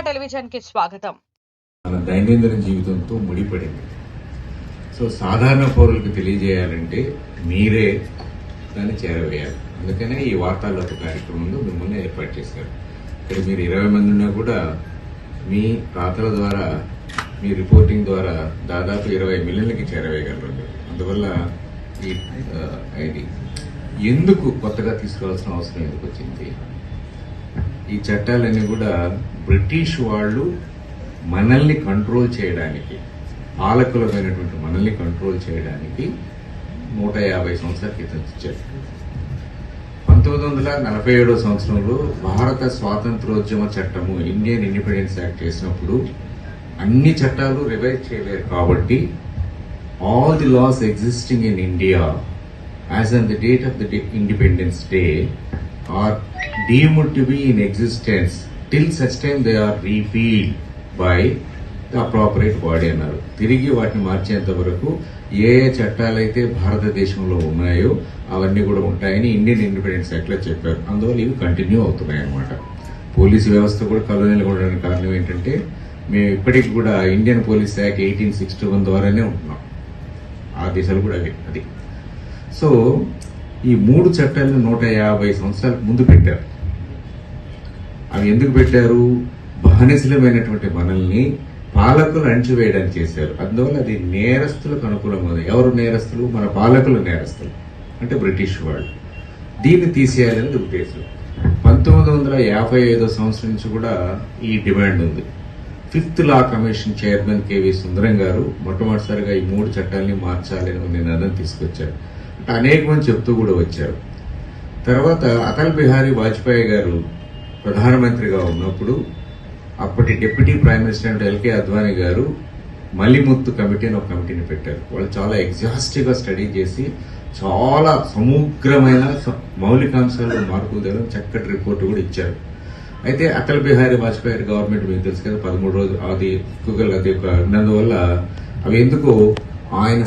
టెలివిజన్కి స్వాగతం. మన దైనందిన జీవితంతో ముడిపడింది. సో సాధారణ పౌరులకు తెలియజేయాలంటే మీరే దాన్ని చేరవేయాలి. అందుకనే ఈ వార్తాలోక కార్యక్రమంలో మిమ్మల్ని ఏర్పాటు చేశారు. ఇక్కడ మీరు ఇరవై మంది ఉన్నా కూడా మీ రాతల ద్వారా మీ రిపోర్టింగ్ ద్వారా దాదాపు ఇరవై మిలియన్లకి చేరవేయగలరు అందువల్ల ఈ ఐడి. ఇది ఎందుకు కొత్తగా తీసుకోవాల్సిన అవసరం ఎందుకు వచ్చింది? ఈ చట్టాలన్నీ కూడా బ్రిటిష్ వాళ్ళు మనల్ని కంట్రోల్ చేయడానికి పాలకులమైనటువంటి మనల్ని కంట్రోల్ చేయడానికి నూట యాభై సంవత్సరాల క్రితం ఇచ్చారు. పంతొమ్మిది వందల నలభై ఏడో సంవత్సరంలో భారత స్వాతంత్రోద్యమ చట్టము ఇండియన్ ఇండిపెండెన్స్ యాక్ట్ చేసినప్పుడు అన్ని చట్టాలు రివైజ్ చేయలేరు కాబట్టి all the laws existing in India as on the date of the independence day are deemed to be in existence till such time they are repealed by the appropriate body అన్నారు. తిరిగి వాటిని మార్చేంత వరకు ఏ ఏ చట్టాలైతే భారతదేశంలో ఉన్నాయో అవన్నీ కూడా ఉంటాయని ఇండియన్ ఇండిపెండెన్స్ యాక్ట్లో చెప్పారు. అందువల్ల ఇవి కంటిన్యూ అవుతున్నాయి అన్నమాట. పోలీసు వ్యవస్థ కూడా కలోనీలు ఉండడానికి కారణం ఏంటంటే మేము ఇప్పటికి కూడా Indian police act eighteen sixty one ద్వారానే ఉంటున్నాం. ఆ దిశలు కూడా అవి అది. సో ఈ మూడు చట్టాలను నూట యాభై సంవత్సరాలకు ముందు పెట్టారు. అవి ఎందుకు పెట్టారు? బానిసలమైనటువంటి మనల్ని పాలకులు అణచివేయడానికి చేశారు. అందువల్ల అది నేరస్తులకు అనుకూలంగా ఎవరు నేరస్తులు? మన పాలకులు నేరస్తులు. అంటే బ్రిటిష్ వాళ్ళు. దీన్ని తీసేయాలనేది ఉద్దేశం. పంతొమ్మిది వందల యాభై ఐదో సంవత్సరం నుంచి కూడా ఈ డిమాండ్ ఉంది. Fifth law commission chairman KV Sundaram garu మొట్టమొదటిసారిగా ఈ మూడు చట్టాలని మార్చాలని నిర్ణయం నినాదం తీసుకొచ్చారు. అంటే అనేక మంది చెప్తూ కూడా వచ్చారు. తర్వాత అటల్ బిహారీ వాజ్పేయి గారు ప్రధానమంత్రిగా ఉన్నప్పుడు అప్పటి deputy prime minister L K Advani గారు మలిముత్తు కమిటీ అని ఒక కమిటీని పెట్టారు. వాళ్ళు చాలా ఎగ్జాస్టివ్గా స్టడీ చేసి చాలా సమగ్రమైన మౌలికాంశాలు మార్పులు తేవడం చక్కటి రిపోర్ట్ కూడా ఇచ్చారు. అయితే అటల్ బిహారీ వాజ్పేయి గవర్నమెంట్ మీకు తెలుసు కదా పదమూడు రోజులు అది ఎక్కువగా అది ఒక ఉన్నందువల్ల అవి ఎందుకు ఆయన